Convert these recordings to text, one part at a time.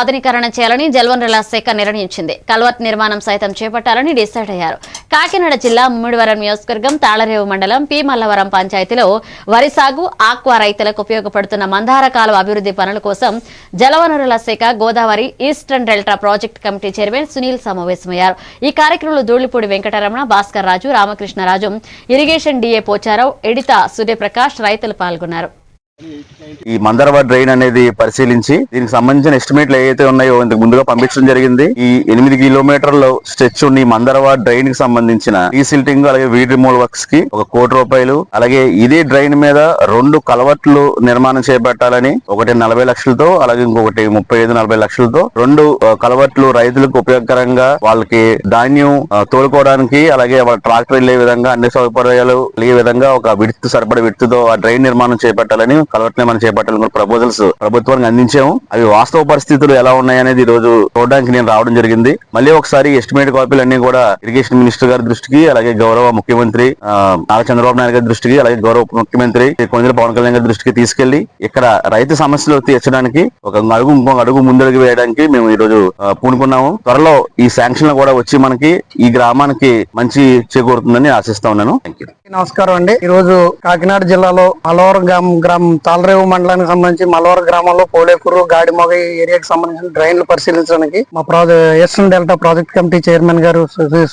ఆధునీకరణ చేయాలని జలవనరుల శాఖ నిర్ణయించింది. కల్వర్ట్ నిర్మాణం సైతం చేపట్టాలని డిసైడ్ అయ్యారు. కాకినాడ జిల్లా ముమ్మిడివరం నియోజకవర్గం తాళరేవు మండలం పి మల్లవరం పంచాయతీలో వరి సాగు ఆక్వా రైతులకు ఉపయోగపడుతున్న మందార కాలువ అభివృద్ధి పనుల కోసం జలవనరుల శాఖ Godavari eastern delta project committee chairman Sunil సమావేశమయ్యారు. ఈ కార్యక్రమంలో ధూళిపూడి వెంకటరమణ భాస్కర్ రాజు రామకృష్ణరాజు ఇరిగేషన్ డిఏ పోచారావు ఎడిత సూర్యప్రకాష్ రైతులు పాల్గొన్నారు. ఈ మందరవ డ్రైన్ అనేది పరిశీలించి దీనికి సంబంధించిన ఎస్టిమేట్లు ఏవైతే ఉన్నాయో ఇంతకు ముందుగా పంపించడం జరిగింది. ఈ ఎనిమిది కిలోమీటర్ల స్ట్రెచ్ ఉన్న ఈ మందరవ డ్రైన్కి సంబంధించిన రీసిల్టింగ్ అలాగే వీడ్ రిమూవల్ వర్క్స్కి ఒక కోటి రూపాయలు అలాగే ఇదే డ్రైన్ మీద రెండు కలవట్లు నిర్మాణం చేపట్టాలని ఒకటి నలభై లక్షలతో అలాగే ఇంకొకటి ముప్పై ఐదు నలభై లక్షలతో రెండు కలవట్లు రైతులకు ఉపయోగకరంగా వాళ్ళకి ధాన్యం తోలుకోవడానికి అలాగే వాళ్ళ ట్రాక్టర్ వెళ్ళే విధంగా అన్ని సౌకర్యాలు కలిగే విధంగా ఒక విడుతు సరిపడ విడుతుతో ఆ డ్రైన్ నిర్మాణం చేపట్టాలని కలవట్లే మనం చేపట్టాలని ప్రపోజల్స్ ప్రభుత్వానికి అందించాము. అవి వాస్తవ పరిస్థితులు ఎలా ఉన్నాయనేది ఈ రోజు చూడడానికి నేను రావడం జరిగింది. మళ్ళీ ఒకసారి ఎస్టిమేట్ కాపీలు అన్ని కూడా ఇరిగేషన్ మినిస్టర్ గారి దృష్టికి అలాగే గౌరవ ముఖ్యమంత్రి ఆ, నారా చంద్రబాబు నాయుడు గారి దృష్టికి అలాగే గౌరవ ఉప ముఖ్యమంత్రి కొందరు పవన్ కళ్యాణ్ గారి దృష్టికి తీసుకెళ్ళి ఇక్కడ రైతు సమస్యలు తీర్చడానికి ఒక అడుగు ఇంకొక అడుగు ముందడుగు వేయడానికి మేము ఈ రోజు పూనుకున్నాము. త్వరలో ఈ శాంక్షన్ కూడా వచ్చి మనకి ఈ గ్రామానికి మంచి చేకూరుతుందని ఆశిస్తా ఉన్నాను. థ్యాంక్ యూ నమస్కారం అండి. ఈ రోజు కాకినాడ జిల్లాలో మలవరం గ్రామం గ్రామం తాలరేవు మండలానికి సంబంధించి మలవరం గ్రామంలో పోలేకూరు గాడిమొగ ఈ ఏరియాకి సంబంధించిన డ్రైన్లు పరిశీలించడానికి మా SN delta project committee chairman గారు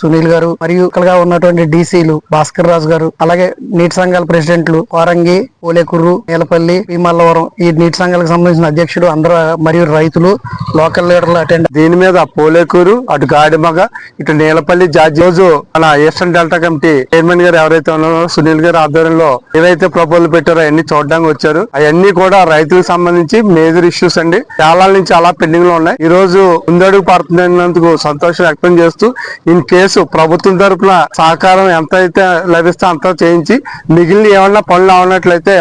సునీల్ గారు మరియు ఇక్కడగా ఉన్నటువంటి డీసీలు భాస్కర్ రాజు గారు అలాగే నీటి సంఘాల ప్రెసిడెంట్లు వారంగి పోలేకూరు నీలపల్లి పి మల్లవరం ఈ నీటి సంఘాలకు సంబంధించిన అధ్యక్షుడు అందరూ మరియు రైతులు లోకల్ లీడర్లు అటెండ్ దీని మీద పోలేకూరు అటు గాడిమొగ ఇటు నీలపల్లి జార్జి. రోజు మన ఎస్ఎన్ డెల్టా కమిటీ చైర్మన్ గారు ఎవరైతే ఉన్నారో సునీల్ గారి ఆధ్వర్యంలో ఏవైతే ప్రపోజల్ పెట్టారో అవన్నీ చూడడానికి వచ్చారు. అవన్నీ కూడా రైతులకు సంబంధించి మేజర్ ఇష్యూస్ అండి. చాలా నుంచి అలా పెండింగ్లో ఉన్నాయి. ఈ రోజు ముందడుగు పడుతున్నందుకు సంతోషం వ్యక్తం చేస్తూ ఇన్ కేసు ప్రభుత్వం తరపున సహకారం ఎంత అయితే లభిస్తే అంత చేయించి మిగిలిన ఏమన్నా పనులు అవనట్లయితే